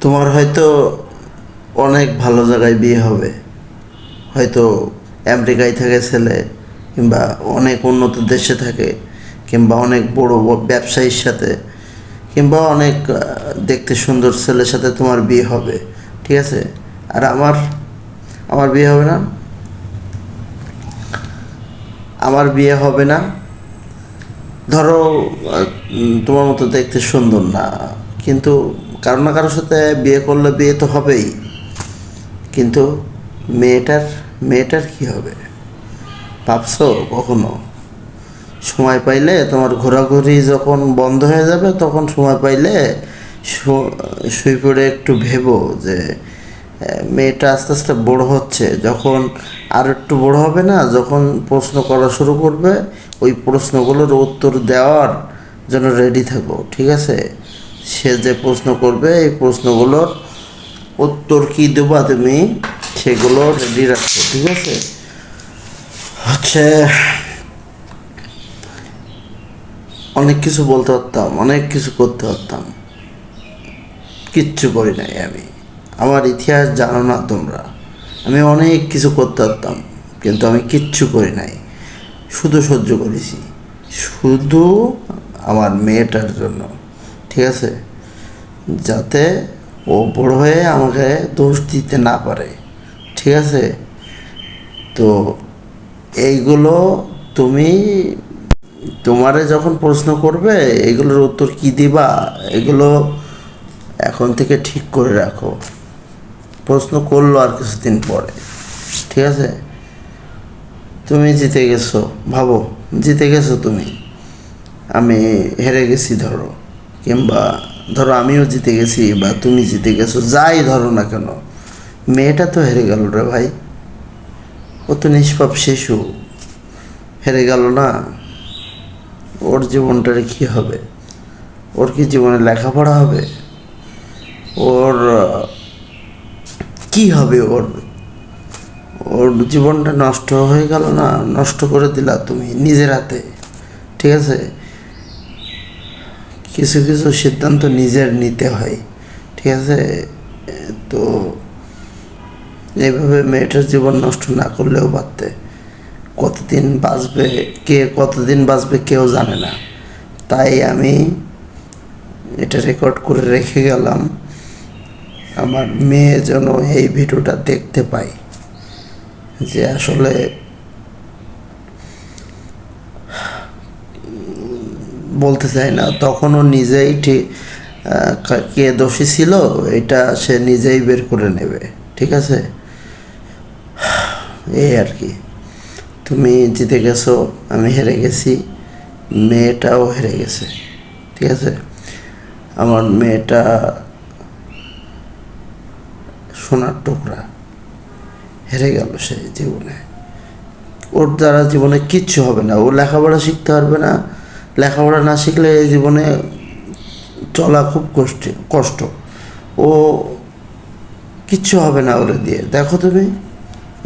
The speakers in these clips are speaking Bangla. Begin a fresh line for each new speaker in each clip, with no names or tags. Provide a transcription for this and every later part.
তোমার হয়তো অনেক ভালো জায়গায় বিয়ে হবে। হয়তো আমেরিকায় থাকে ছেলে, কিংবা অনেক উন্নত দেশে থাকে, কিংবা অনেক বড় ব্যবসায়ীর সাথে, কিংবা অনেক দেখতে সুন্দর ছেলের সাথে তোমার বিয়ে হবে। ঠিক আছে? আর আমার আমার বিয়ে হবে না? আমার বিয়ে হবে না? ধরো তোমার মতো দেখতে সুন্দর না। কিন্তু কারও না কারোর সাথে বিয়ে করলে বিয়ে তো হবেই। কিন্তু মেয়েটার মেয়েটার কি হবে? ভাবছ কখনো? সময় পাইলে তোমার ঘোরাঘুরি যখন বন্ধ হয়ে যাবে, তখন সময় পাইলে শুয়ে পড়ে একটু ভেবো যে মেয়েটা আস্তে আস্তে বড় হচ্ছে। যখন আর একটু বড় হবে না, যখন প্রশ্ন করা শুরু করবে, ওই প্রশ্নগুলোর উত্তর দেওয়ার জন্য রেডি থাকো, ঠিক আছে? সে যে প্রশ্ন করবে, এই প্রশ্নগুলোর উত্তর কি দেবা তুমি? সেগুলো রেডি রাখো, ঠিক আছে? হচ্ছে, অনেক কিছু বলতে পারতাম, অনেক কিছু করতে পারতাম। কিচ্ছু করি নাই আমি। আমার ইতিহাস জানো না তোমরা। আমি অনেক কিছু করতে পারতাম, কিন্তু আমি কিচ্ছু করি নাই। শুধু সহ্য করেছি। শুধু আমার মেয়েটার জন্য। ঠিক আছে? যাতে ও বড় হয়ে আমাকে দোষ দিতে না পারে। ঠিক আছে? তো এইগুলো তুমি তোমারে যখন প্রশ্ন করবে, এগুলোর উত্তর কি দিবা, এগুলো এখন থেকে ঠিক করে রাখো। প্রশ্ন করল আর কিছুদিন পরে। ঠিক আছে? তুমি জিতে গেছো, ভাবো, জিতে গেছো তুমি। আমি হেরে গেছি, ধরো। কিংবা ধরো আমিও জিতে গেছি বা তুমি জিতে গেছো, যাই ধরো না কেন, মেয়েটা তো হেরে গেল রে ভাই। ও তো নিষ্পাপ শিশু, হেরে গেল না। ওর জীবনটার কি হবে? ওর কি জীবনে লেখাপড়া হবে? ওর, কি হবে ওর? ওর জীবনটা নষ্ট হয়ে গেল না? নষ্ট করে দিলা তুমি নিজের হাতে, ঠিক আছে? কিছু কিছু সিদ্ধান্ত নিজের নিতে হয়, ঠিক আছে? তো এইভাবে মেয়েটার জীবন নষ্ট না করলেও পারতে। কতদিন বাঁচবে, কে কতদিন বাঁচবে কেউ জানে না। তাই আমি এটা রেকর্ড করে রেখে গেলাম। আমার মেয়ে যেন এই ভিডিওটা দেখতে পায়। যে আসলে বলতে চাই না। তখনও নিজেই ঠিক কে দোষী ছিল, এটা সে নিজেই বের করে নেবে। ঠিক আছে? এই আর কি। তুমি জিতে গেছো, আমি হেরে গেছি। মেয়েটাও হেরে গেছে। ঠিক আছে? আমার মেয়েটা সোনার টুকরা। হেরে গেল সে জীবনে। ওর দ্বারা জীবনে কিচ্ছু হবে না। ও লেখাপড়া শিখতে পারবে না। লেখাপড়া না শিখলে এই জীবনে চলা খুব কষ্ট কষ্ট। ও কিচ্ছু হবে না ওরে দিয়ে। দেখো তুমি,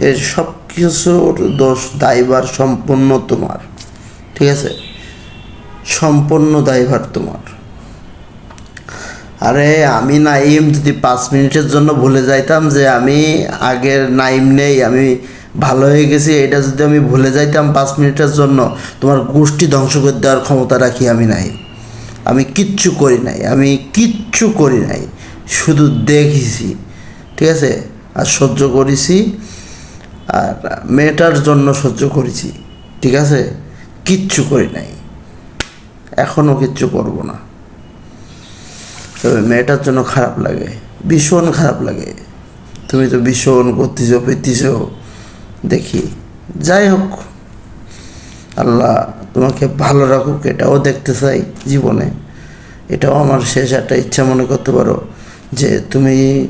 এর সব কিছুর দোষ দায়ভার সম্পূর্ণ তোমার, ঠিক আছে? সম্পূর্ণ দায়ভার তোমার। আরে আমি নাইম যদি পাঁচ মিনিটের জন্য ভুলে যাইতাম যে আমি আগের নাইম নেই, আমি ভালো হয়ে গেছি, এটা যদি আমি ভুলে যাইতাম পাঁচ মিনিটের জন্য, তোমার গোষ্ঠী ধ্বংস করে দেওয়ার ক্ষমতা রাখি আমি নাই। আমি কিচ্ছু করি নাই, আমি কিচ্ছু করি নাই, শুধু দেখেছি, ঠিক আছে? আর সহ্য করেছি, আর মেয়েটার জন্য সহ্য করেছি, ঠিক আছে? কিচ্ছু করি নাই এখনও কিচ্ছু করব না। তবে মেয়েটার জন্য খারাপ লাগে, ভীষণ খারাপ লাগে। তুমি তো ভীষণ করতেছ পেতেছ দেখি। যাই হোক, আল্লাহ তোমাকে ভালো রাখুক, এটাও দেখতে চাই জীবনে। এটাও আমার শেষ একটা ইচ্ছা মনে করতে পারো যে তুমি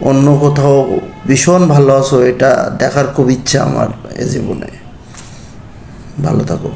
অন্য কোথাও ভীষণ ভালো আছো, এটা দেখার খুব ইচ্ছা আমার এ জীবনে। ভালো থাকো।